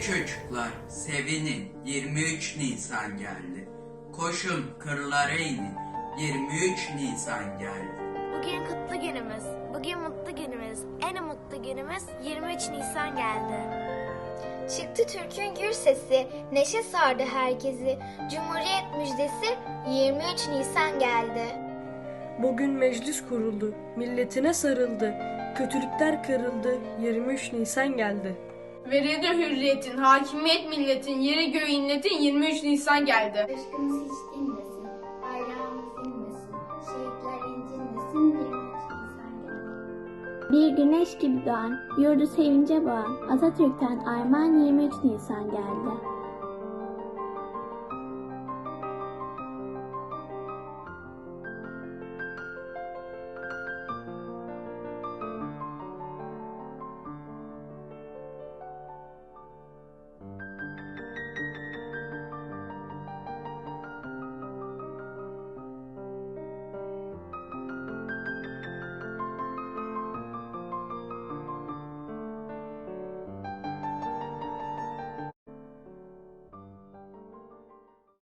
çocuklar sevinin 23 Nisan geldi. Koşun kırlara inin 23 Nisan geldi. Bugün kutlu günümüz. Bugün mutlu günümüz. En mutlu günümüz 23 Nisan geldi. Çıktı Türk'ün gür sesi, neşe sardı herkesi. Cumhuriyet müjdesi 23 Nisan geldi. Bugün meclis kuruldu, milletine sarıldı. Kötülükler kırıldı, 23 Nisan geldi. Verildi hürriyetin, hakimiyet milletin, yeri göğü inletin 23 Nisan geldi. Aşkımız hiç dinmesin, bayrağımız inmesin, şehitler incinmesin, 23 Nisan geldi. Bir güneş gibi doğan, yurdu sevince boğan Atatürk'ten armağan 23 Nisan geldi.